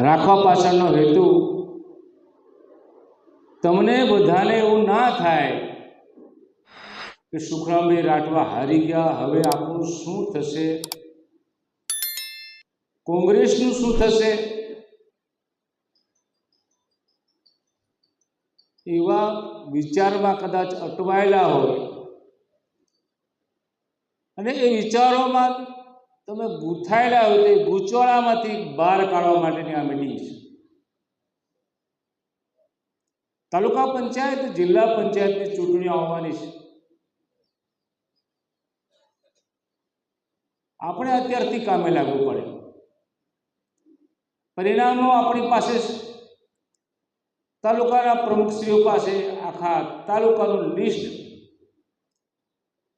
રાખવા પાછળનો હેતુ, તમને બધાને એવું ના થાય કે સુખરામભાઈ રાઠવા હારી ગયા, હવે આપણું શું થશે? કોંગ્રેસનું શું થશે? એવા વિચારમાં કદાચ અટવાયેલા હોય. અને એ વિચારોમાં તમે ગૂંથાયેલા હોય તે એ બહાર કાઢવા માટેની આ મિટિંગ છે. તાલુકા પંચાયત, જિલ્લા પંચાયતની ચૂંટણીઓ આવવાની છે. આપણે અત્યારથી કામે લાગવું પડે. પરિણામો આપણી પાસે તાલુકાના પ્રમુખશ્રીઓ પાસે આખા તાલુકાનું લિસ્ટ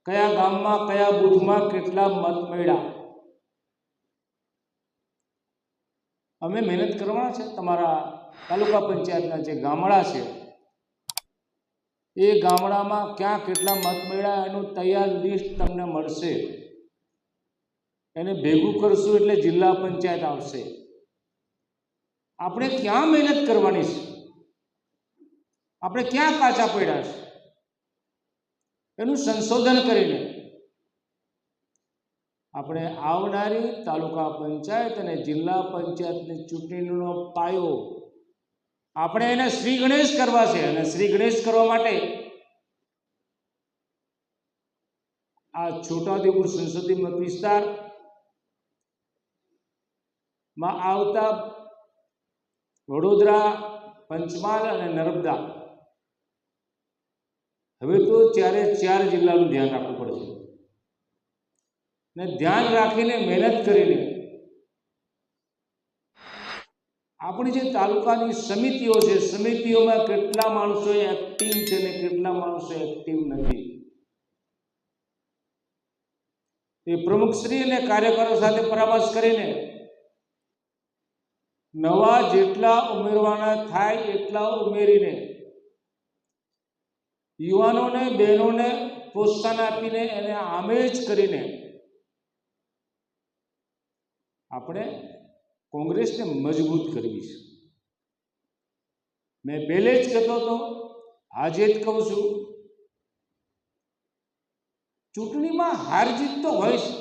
કયા ગામમાં, કયા બૂથમાં કેટલા મત મળ્યા? અમે મહેનત કરવાના છે. તમારા તાલુકા પંચાયતના જે ગામડા છે, એ ગામડામાં ક્યાં કેટલા મત મળ્યા એનું તૈયાર લિસ્ટ તમને મળશે. એને ભેગું કરશું એટલે જિલ્લા પંચાયત આવશે. આપણે ક્યાં મહેનત કરવાની છે? આપણે ક્યાં કાચા પડ્યા છે? એનું સંશોધન કરીને આપણે આવનારી તાલુકા પંચાયત અને જિલ્લા પંચાયતની ચૂંટણીનો પાયો આપણે એને શ્રી ગણેશ કરવા છે અને શ્રી ગણેશ કરવા માટે આ છોટાઉદેપુર સંસદીય મત વિસ્તારમાં આવતા વડોદરા, પંચમહાલ અને નર્મદા. હવે તો ચારે ચાર જિલ્લાનું ધ્યાન રાખવું પડશે. ને ધ્યાન રાખીને મહેનત કરીને. આપણી જે તાલુકાની સમિતિઓ છે, સમિતિઓમાં કેટલા માણસો એક્ટિવ છે ને કેટલા માણસો એક્ટિવ નથી? એ પ્રમુખશ્રી અને કાર્યકરો સાથે પરામર્શ કરીને નવા જેટલા ઉમેરવાના થાય એટલા ઉમેરીને યુવાનોને, બહેનોને પ્રોત્સાહન આપીને એને આમેજ કરીને આપણે કોંગ્રેસને મજબૂત કરવી છે. મેં પહેલે જ કહેતો હતો, આજે જ કહું છું, ચૂંટણીમાં હાર જીત તો હોય છે.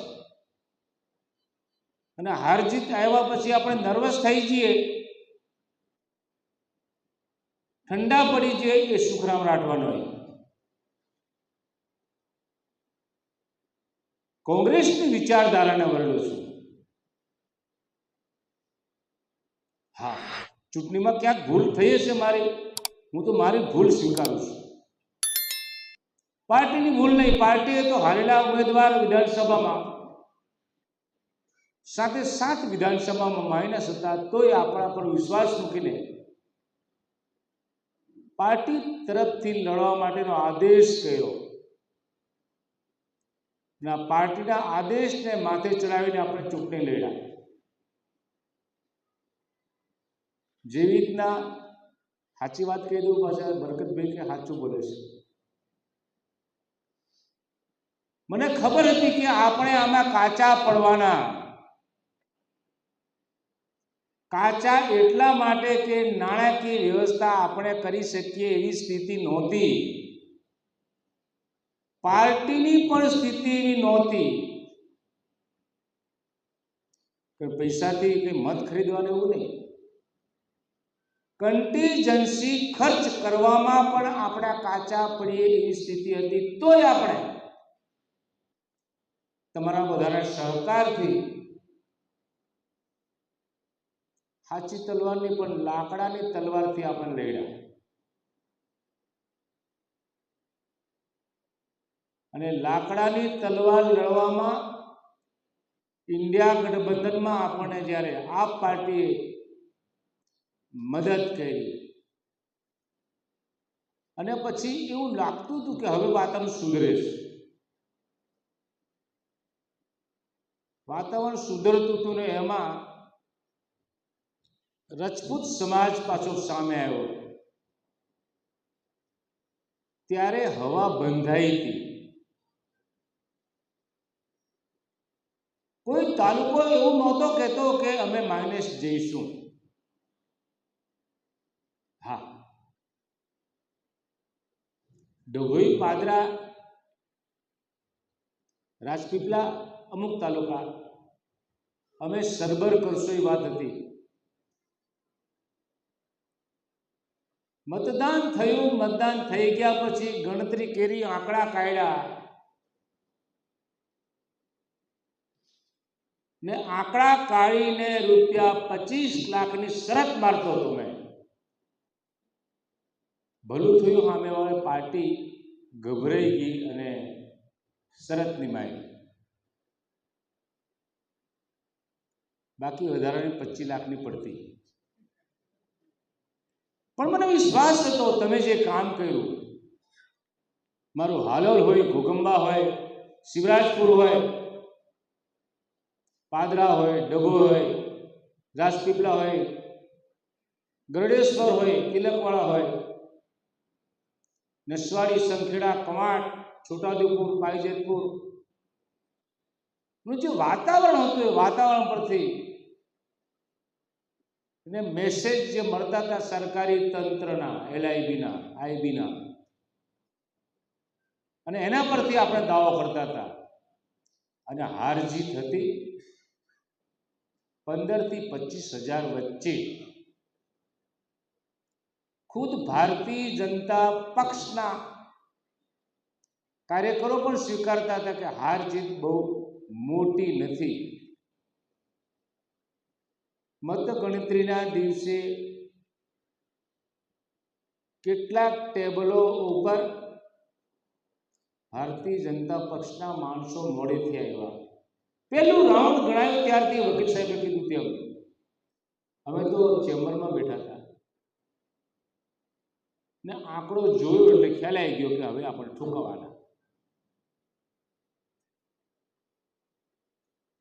અને હાર જીત આવ્યા પછી આપણે નર્વસ થઈ જઈએ. ઠંડા પડી જઈએ એ સુખરામ રાઠવાનો હોય. કોંગ્રેસની વિચારધારાને વર્ણું છું હા ચૂંટણીમાં ક્યાંક ભૂલ થઈ હશે મારી? હું તો મારી ભૂલ સ્વીકારું છું. પાર્ટીની ભૂલ નહીં, પાર્ટીએ તો હારેલા ઉમેદવાર વિધાનસભામાં સાથે સાત વિધાનસભામાં માઇનસ હતા તોય આપણા પર વિશ્વાસ મૂકીને પાર્ટી તરફથી લડવા માટેનો આદેશ કર્યો. પાર્ટીના આદેશને માથે ચડાવીને આપણે ચૂંટણી લડ્યા. જેવી રીતના સાચી વાત કહી દઉં, પાછા બરકતભાઈ કે સાચું બોલે છે. મને ખબર હતી કે આપણે આમાં કાચા પડવાના. કાચા એટલા માટે કે નાણાકીય વ્યવસ્થા આપણે કરી શકીએ એવી સ્થિતિ નહોતી. પાર્ટીની પણ સ્થિતિ એવી નહોતી. કે પૈસાથી કંઈ મત ખરીદવાનું એવું નહીં. કન્ટીજન્સી ખર્ચ કરવામાં પણ આપણા કાચા પડીએ એવી સ્થિતિ હતી તોય આપણે તમારા બધાના સહકારથી સાચી તલવારની પણ લાકડાની તલવારથી આપણે લડ્યા અને લાકડાની તલવાર લડવામાં ઇન્ડિયા ગઠબંધનમાં આપણને જ્યારે આ પાર્ટીએ મદદ કરી. અને પછી એવું લાગતું હતું કે હવે વાતાવરણ સુધરે છે. વાતાવરણ સુધરતું હતું ને એમાં રજપૂત સમાજ પાછો સામે આવ્યો. ત્યારે હવા બંધાઈ હતી. કોઈ તાલુકો એવું નહોતો કહેતો કે અમે માઇનસ જઈશું હા ડભોઈ પાદરા રાજપીપળા અમુક તાલુકા અમે સરભર કરશો એ વાત હતી. મતદાન થયું, મતદાન થઈ ગયા પછી ગણતરી કરી, આંકડા કાઢ્યા. ને આંકડા કાઢીને રૂપિયા પચીસ લાખની શરત મારતો હતો મેં. ભલું થયું સામેવાળી પાર્ટી ગભરાઈ ગઈ અને શરતની મારી બાકી વધારાની પચીસ લાખની પડતી. પણ મને વિશ્વાસ હતો, તમે જે કામ કર્યું, મારું હાલોલ હોય ઘોગંબા હોય, શિવરાજપુર હોય, પાદરા હોય, ડભો હોય, રાજપીપળા હોય, ગરડેશ્વર હોય તિલકવાળા હોય નસવાડી સંખેડા, કવાંટ, છોટાઉદેપુર પાઈજેતપુરનું જે વાતાવરણ હતું એ વાતાવરણ પરથી એને મેસેજ જે મળતા હતા સરકારી તંત્રના, એલઆઈબીના, આઈબીના. અને એના પરથી આપણે દાવો કરતા હતા. અને હાર જીત હતી પંદરથી પચીસ હજાર વચ્ચે ખુદ ભારતીય જનતા પક્ષના કાર્યકરો પણ સ્વીકારતા હતા કે હાર જીત બહુ મોટી નથી. મતગણતરીના દિવસે કેટલાક ટેબલો ઉપર ભારતીય જનતા પક્ષના માણસો મોડેથી આવ્યા. પેલું રાઉન્ડ ગણાયું ત્યારથી વકીલ સાહેબે કીધું તેમ. અમે તો ચેમ્બરમાં બેઠા ને આંકડો જોયો એટલે ખ્યાલ આવી ગયો કે હવે આપણે ઠોકવાના.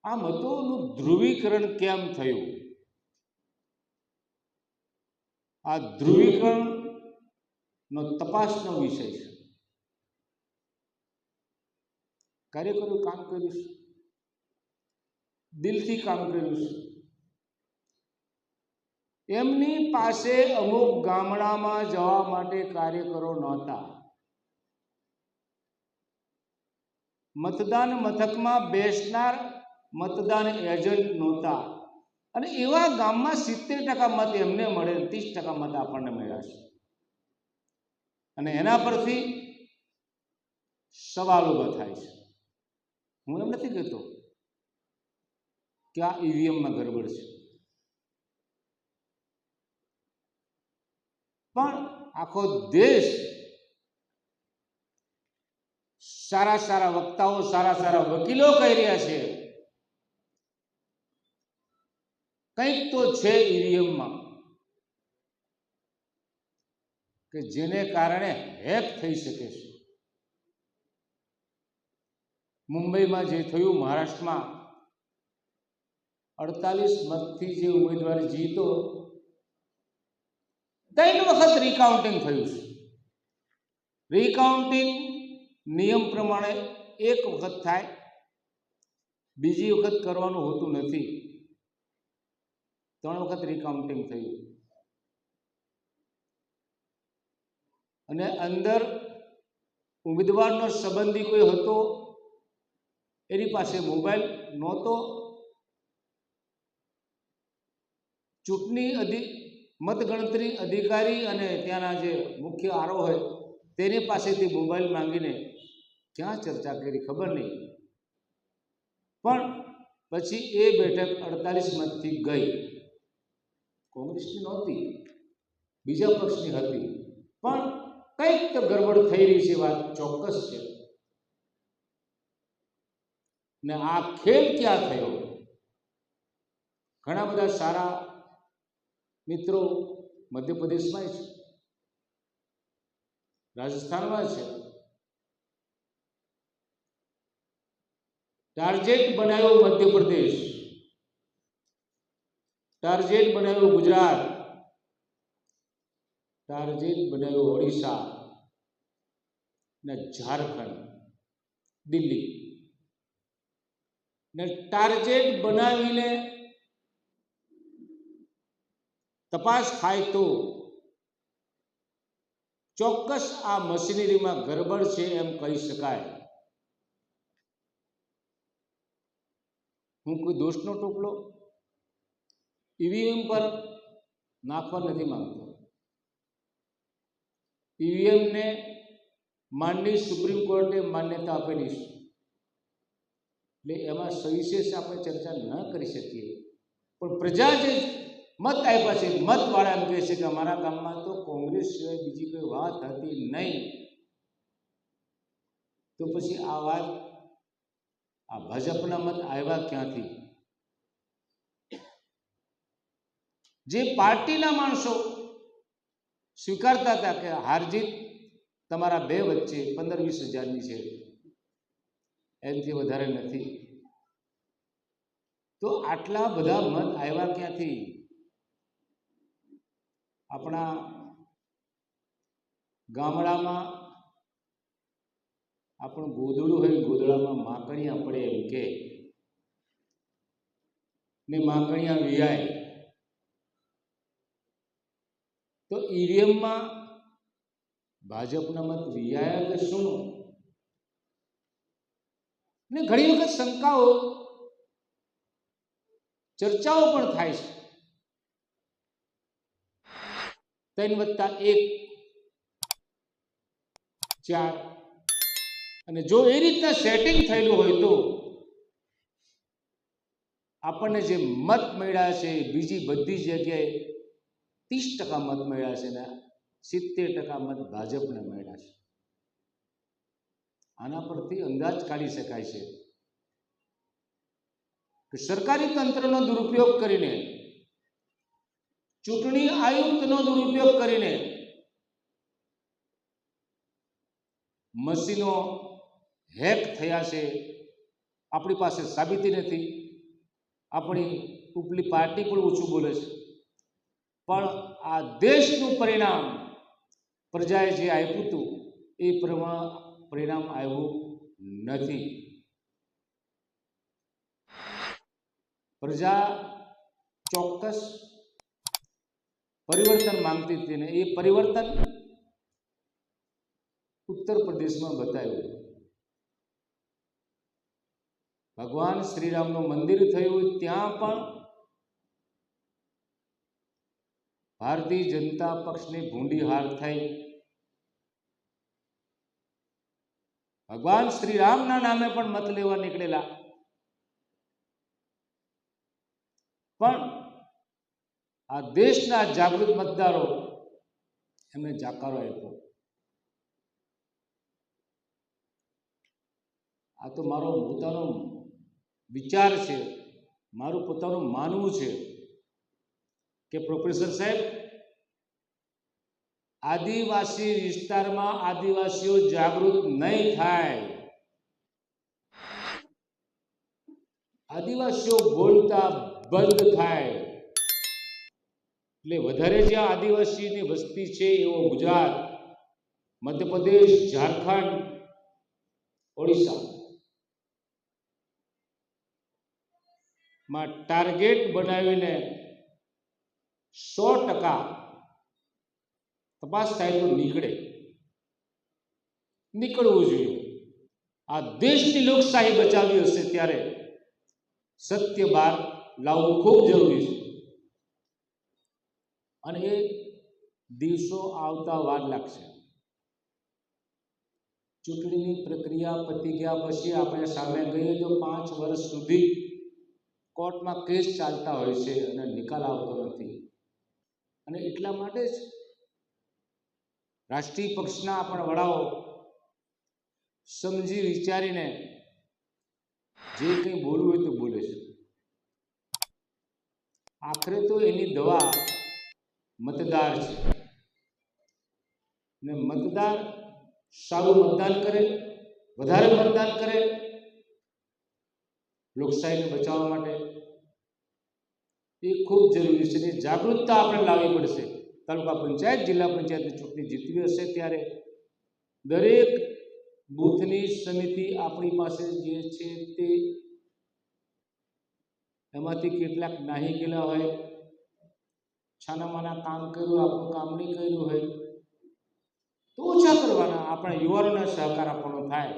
આ મતોનું ધ્રુવીકરણ કેમ થયું? આ ધ્રુવીકરણ નો તપાસનો વિષય છે. કાર્યકરો કામ કર્યું દિલથી કામ કર્યું છે. એમની પાસે અમુક ગામડામાં જવા માટે કાર્યકરો નહોતા. મતદાન મથકમાં બેસનાર મતદાન એજન્ટ નહોતા. અને એવા ગામમાં સિત્તેર ટકા મત એમને મળે, ત્રીસ ટકા મત આપણને મળ્યા છે. અને એના પરથી સવાલ ઊભા થાય છે. હું એમ નથી કહેતો કે આ ઈવીએમમાં ગરબડ છે. પણ આખો દેશ સારા સારા વક્તાઓ, સારા સારા વકીલો કહી રહ્યા છે. કંઈક તો છે ઈવીએમમાં કે જેને કારણે હેક થઈ શકે છે. મુંબઈમાં જે થયું, મહારાષ્ટ્રમાં અડતાલીસ મતથી જે ઉમેદવાર જીતો ત્રણ વખત રિકાઉન્ટિંગ થયું છે. રિકાઉન્ટિંગ નિયમ પ્રમાણે એક વખત થાય, બીજી વખત કરવાનું હોતું નથી. ત્રણ વખત રિકાઉન્ટિંગ થયું. અને અંદર ઉમેદવારનો સંબંધી કોઈ હતો, એની પાસે મોબાઈલ નહોતો. ચૂંટણી અધિ મતગણતરી અધિકારી અને ત્યાંના જે મુખ્ય આરોહ તેની પાસેથી મોબાઈલ માંગીને ક્યાં ચર્ચા કરી ખબર નહીં. પણ પછી એ બેઠક અડતાલીસ મતથી ગઈ. કોંગ્રેસની નહોતી. બીજા પક્ષની હતી. પણ કંઈક તો ગડબડ થઈ રહી છે, વાત ચોક્કસ છે. ને આ ખેલ ક્યાં થયો? ઘણા બધા સારા મિત્રો મધ્યપ્રદેશમાં છે. રાજસ્થાનમાં છે. ટાર્ગેટ બનાવ્યો મધ્યપ્રદેશ. ટાર્ગેટ બનાવ્યો ગુજરાત. ટાર્ગેટ બનાવ્યો ઓડિશા. ને ઝારખંડ. દિલ્હી. ને ટાર્ગેટ બનાવીને તપાસ થાય તો ચોક્કસ આ મશીનરીમાં ગરબડ છે એમ કહી શકાય. હું કોઈ દોષનો ટોપલો? ઈવીએમ પર નાખવા નથી માંગતો. ઈવીએમને માનની સુપ્રીમ કોર્ટે માન્યતા આપેલી છે. એટલે એમાં સવિશેષ આપણે ચર્ચા ન કરી શકીએ. પણ પ્રજા જે મત આપ્યા છે. મતવાળા એમ કહે છે કે અમારા ગામમાં તો કોંગ્રેસ સિવાય બીજી કોઈ વાત હતી નહીં. તો પછી આ વાત આ ભાજપના મત આવ્યા ક્યાંથી? જે પાર્ટીના માણસો સ્વીકારતા હતા કે હારજીત તમારા બે વચ્ચે પંદર વીસ હજારની છે. એનાથી વધારે નથી. તો આટલા બધા મત આવ્યા ક્યાંથી? આપણા ગામડામાં આપણું ગોદડું હોય ગોદડામાં માકણિયા પડે એમ કે ને માકણિયા વિયાય. તો ઈવીએમમાં ભાજપના મત વિયાયા કે શું? ને ઘણી વખત શંકાઓ, ચર્ચાઓ પણ થાય છે. ત્રણ વત્તા એક. ચાર. અને જો એ રીતના સેટિંગ થયેલું હોય તો આપણને જે મત મળ્યા છે, બીજી બધી જગ્યાએ ત્રીસ ટકા મત મળ્યા છે ને સિત્તેર ટકા મત ભાજપને મળ્યા છે. આના પરથી અંદાજ કાઢી શકાય છે કે સરકારી તંત્રનો દુરુપયોગ કરીને ચૂંટણી આયુક્તનો દુરુપયોગ કરીને મશીનો હેક થયા છે. આપણી પાસે સાબિતી નથી. આપણી ઉપલી પાર્ટી પણ ઓછું બોલે છે. પણ આ દેશનું પરિણામ, પ્રજાએ જે આપ્યું હતું, એ પ્રમાણ પરિણામ આવ્યું નથી. પ્રજા ચોક્કસ પરિવર્તન માંગતી હતી ને એ પરિવર્તન ઉત્તર પ્રદેશમાં બતાવ્યું. ભગવાન શ્રીરામનું મંદિર થયું ત્યાં પણ ભારતીય જનતા પક્ષની ભૂંડી હાર થઈ. ભગવાન શ્રીરામના નામે પણ મત લેવા નીકળેલા પણ આ દેશના જાગૃત મતદારો એમને જાકારો આપ્યો. આ તો મારો પોતાનો વિચાર છે, મારું પોતાનું માનવું છે કે પ્રોફેસર સાહેબ, આદિવાસી વિસ્તારમાં આદિવાસીઓ જાગૃત નહીં થાય. આદિવાસીઓ બોલતા બંધ થાય. એટલે વધારે જ્યાં આદિવાસીની વસ્તી છે એવો ગુજરાત, મધ્યપ્રદેશ, ઝારખંડ, ઓડિશા માં ટાર્ગેટ બનાવીને સો ટકા તપાસ થાય નીકળે. નીકળવું જોઈએ. આ દેશની લોકશાહી બચાવી હશે ત્યારે સત્ય બહાર લાવવું ખૂબ જરૂરી છે. અને એ દિવસો આવતા વાર લાગશે. ચૂંટણીની પ્રક્રિયા પતી ગયા પછી આપણે સામે ગઈએ તો પાંચ વર્ષ સુધી કોર્ટમાં કેસ ચાલતા હોય છે અને નિકાલ આવતો નથી. અને એટલા માટે જ રાષ્ટ્રીય પક્ષના આપણા વડાઓ સમજી વિચારીને જે કંઈ બોલવું હોય તો બોલે છે. આખરે તો એની દવા મતદાર છે. ને મતદાર સારું મતદાન કરે, વધારે મતદાન કરે લોકશાહીને બચાવવા માટે એ ખૂબ જરૂરી છે અને જાગૃતતા આપણે લાવવી પડશે. તાલુકા પંચાયત, જિલ્લા પંચાયતની ચૂંટણી જીતવી હશે ત્યારે દરેક બૂથની સમિતિ આપણી પાસે જે છે તે એમાંથી કેટલાક નાહી ગયેલા હોય છાનામાના કામ કર્યું, આપણું કામ નહીં કર્યું હોય ઓછા કરવાના, આપણા યુવાનોને સહકાર આપવાનો થાય.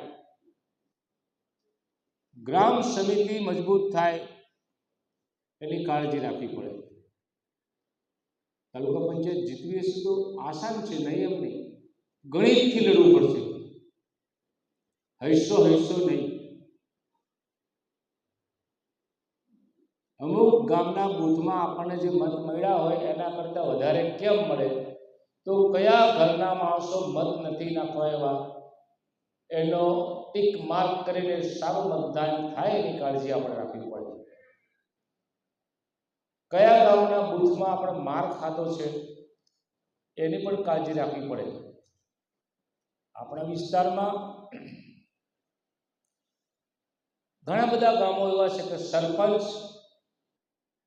ગ્રામ સમિતિ મજબૂત થાય, એની કાળજી રાખવી પડે. તાલુકા પંચાયત જીતવી હશે તો આસાન છે, નહીં એમ નહીં. ગણિતથી લડવું પડશે. હૈસો હૈસો નહીં અમુક ગામના બૂથમાં આપણને જે મત મળ્યા હોય એના કરતાં વધારે કેમ મળે? તો કયા ઘરના માણસો મત નથી નાખવા એવા? એનો ટીક માર્ક કરીને સારું મતદાન થાય એની કાળજી આપણે રાખવી પડે. કયા ગામના બૂથમાં આપણે માર ખાતો છે એની પણ કાળજી રાખવી પડે. આપણા વિસ્તારમાં ઘણા બધા ગામો એવા છે કે સરપંચ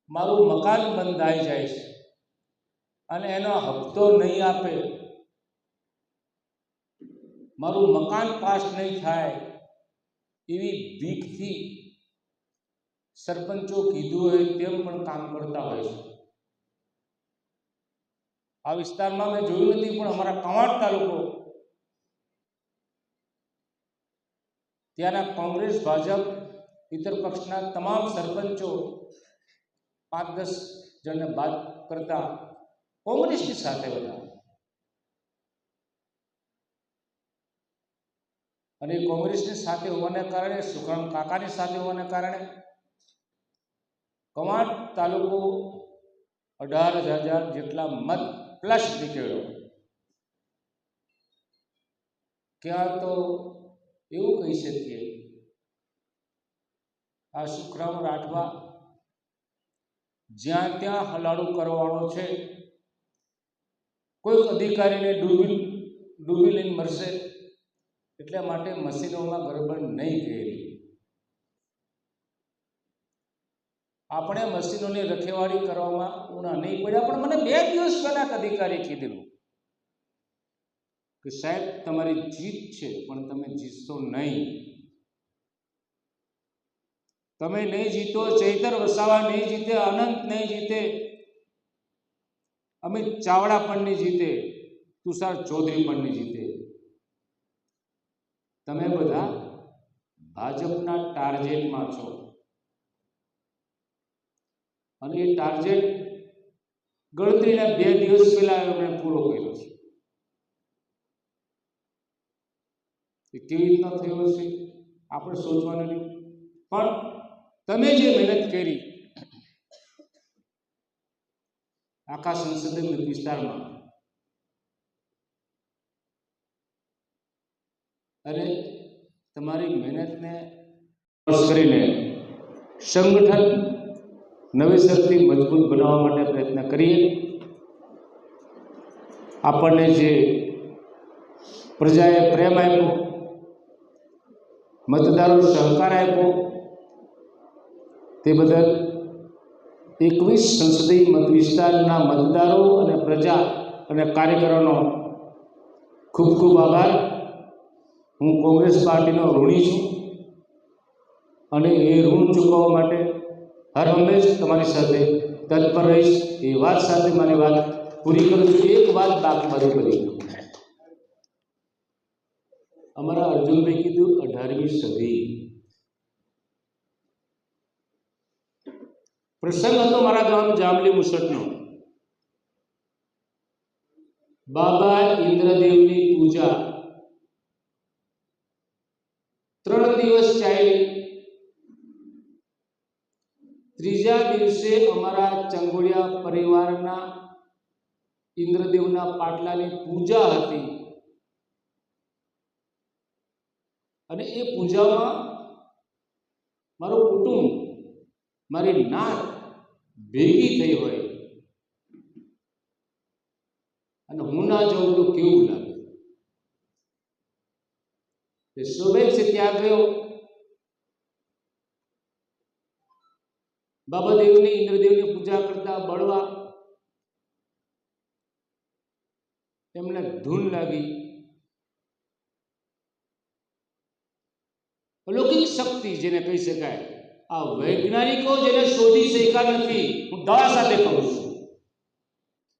મારું મકાન બંધાઈ જાય છે અને એનો હપ્તો નહીં આપે. મારું મકાન પાસ નહીં થાય એવી ભીખથી સરપંચો કીધું હોય તેમ પણ કામ કરતા હોય છે. આ વિસ્તારમાં મેં જોયું નથી, પણ અમારા કવાંટ તાલુકો ત્યાંના કોંગ્રેસ, ભાજપ, ઇતર પક્ષના તમામ સરપંચો પાંચ દસ જણને બાદ કરતા કોંગ્રેસની સાથે હતા અને કોંગ્રેસની સાથે હોવાને કારણે, સુખરામ કાકાની સાથે હોવાને કારણે કવાંટ તાલુકો અઢાર હજાર જેટલા મત પ્લસ નીકળ્યો. ક્યાં તો એવું કહી શકીએ, આ સુખરામ રાઠવા જ્યાં ત્યાં હલાડો કરવાનો છે. કોઈક અધિકારીને ડૂબી ડૂબી લઈને મરશે, એટલા માટે મશીનોમાં ગરબડ નહીં કરી આપણે મશીનોની રખેવાળી કરવામાં ઉણા નહીં પડ્યા, પણ મને બે દિવસ પહેલા અધિકારી કીધેલું કે સાહેબ, તમારી જીત છે, પણ તમે જીતશો નહીં. તમે નહીં જીતો, ચૈતર વસાવા નહીં જીતે, અનંત નહીં જીતે. અમિત ચાવડા પણ નહીં જીતે, તુષાર ચૌધરી પણ નહીં જીતે. તમે બધા ભાજપના ટાર્ગેટમાં છો. અને એ ટાર્ગેટ ગણતરીના બે દિવસ પહેલા એમણે પૂરો કર્યો છે. એ કેવી રીતના થયો હશે, આપણે સોચવાનું નહીં. પણ તમે જે મહેનત કરી, આખા સંસદીય વિસ્તારમાં અને તમારી મહેનતને કરીને સંગઠન નવેસરથી મજબૂત બનાવવા માટે પ્રયત્ન કરીએ. આપણને જે પ્રજાએ પ્રેમ આપ્યો મતદારો સહકાર આપ્યો તે બદલ એકવીસ સંસદીય મત વિસ્તારના મતદારો અને પ્રજા અને કાર્યકરોનો ખૂબ ખૂબ આભાર. હું કોંગ્રેસ પાર્ટીનો ઋણી છું અને એ ઋણ ચૂકવવા માટે હર હંમેશ તમારી સાથે તત્પર રહીશ. એ વાત સાથે મારી વાત પૂરી કરું છું. એક વાત બાકી બધું કરી અમારા અર્જુનભાઈ કીધું અઢારમી સદી. પ્રસંગ હતો મારા ગામ જામલી મુસટનો. બાબા ઇન્દ્રદેવની પૂજા. ત્રણ દિવસ ચાલી. ત્રીજા દિવસે અમારા ચંગોડિયા પરિવારના ઇન્દ્રદેવના પાટલાની પૂજા હતી. અને એ પૂજામાં મારું કુટુંબ, મારી નાત ભેગી થઈ હોય. અને હું ના જાઉં તો કેવું લાગે? શુભેચ્છ ત્યાં ગયો. બાબાદેવની, ઇન્દ્રદેવની પૂજા કરતા બળવા. એમને ધૂન લાગી. અલૌકિક શક્તિ જેને કહી શકાય. આ વૈજ્ઞાનિકો જેને શોધી શક્યા નથી, હું દવા સાથે કહું છું.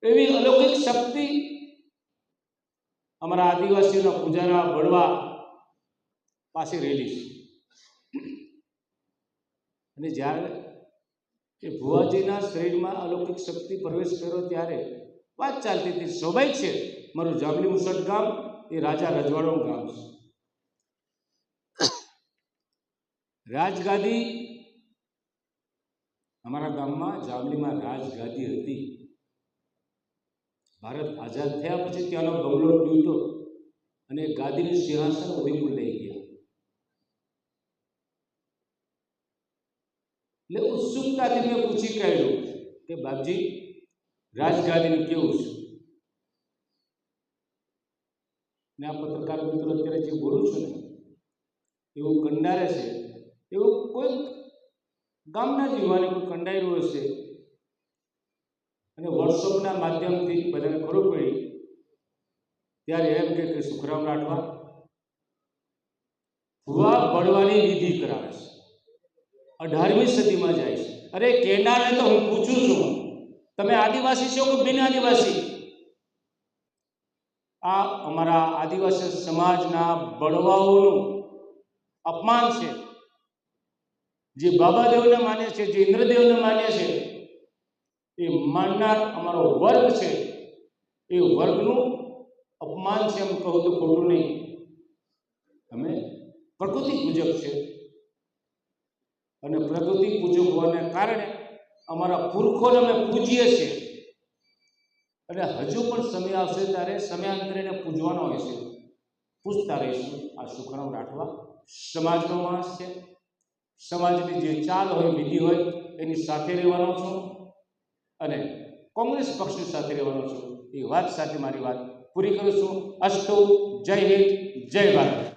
એવી અલૌકિક શક્તિ અમારા આદિવાસીઓના પૂજારા બળવા પાસે રહેલી છે. અને જ્યારે એ ભુવાજીના શરીરમાં અલૌકિક શક્તિ પ્રવેશ કર્યો ત્યારે વાત ચાલતી હતી, સ્વાભાવિક છે, મારું જાંબલી મુસટ ગામ એ રાજા રજવાડાનું ગામ છે. રાજગાદી અમારા ગામમાં જાંબલીમાં રાજગાદી હતી. ભારત આઝાદ થયા પછી ત્યાંનો બંગલો લૂંટો અને ગાદીનું સિંહાસન ઉદયપુર લઈ ગયા. એટલે ઉત્સુકતાથી મેં પૂછી કાઢ્યું કે બાપજી રાજગાદીનું કેવું છે? ને આ પત્રકાર મિત્રો અત્યારે જે બોલું છું ને, એવું કંડારે છે. એવું કોઈ ગામના જ યુવાને કોઈ કંડાયેલું હશે અને વોટ્સઅપના માધ્યમથી બધાને ખબર પડી. ત્યારે એમ કે સુખરામ રાઠવા, ભુવા બળવાની વિધિ કરાવે છે. અઢારમી સદીમાં જાય છે. અરે કેનારને તો હું પૂછું છું. તમે આદિવાસી છો કે બિન આદિવાસી? આ અમારા આદિવાસી સમાજના બળવાઓનું અપમાન છે. જે બાબાદેવને માને છે, જે ઇન્દ્રદેવને માને છે, એ માનનાર અમારો વર્ગ છે. એ વર્ગનું અપમાન છે એમ કહું તો ખોટું નહીં. અમે પ્રકૃતિ પૂજક છે. અને પ્રકૃતિ પૂજક હોવાને કારણે અમારા પુરખોને અમે પૂજીએ છીએ. અને હજુ પણ સમય આવશે ત્યારે સમયાંતરેને પૂજવાનો હોય છે. પૂછતા રહીશું. આ સુખરામ રાઠવા સમાજનો માણસ છે. સમાજની જે ચાલ હોય વિધિ હોય, એની સાથે રહેવાનો છું અને કોંગ્રેસ પક્ષની સાથે રહેવાનો છું. એ વાત સાથે મારી વાત પૂરી કરું છું. અસ્તુ, જય હિન્દ, જય ભારત.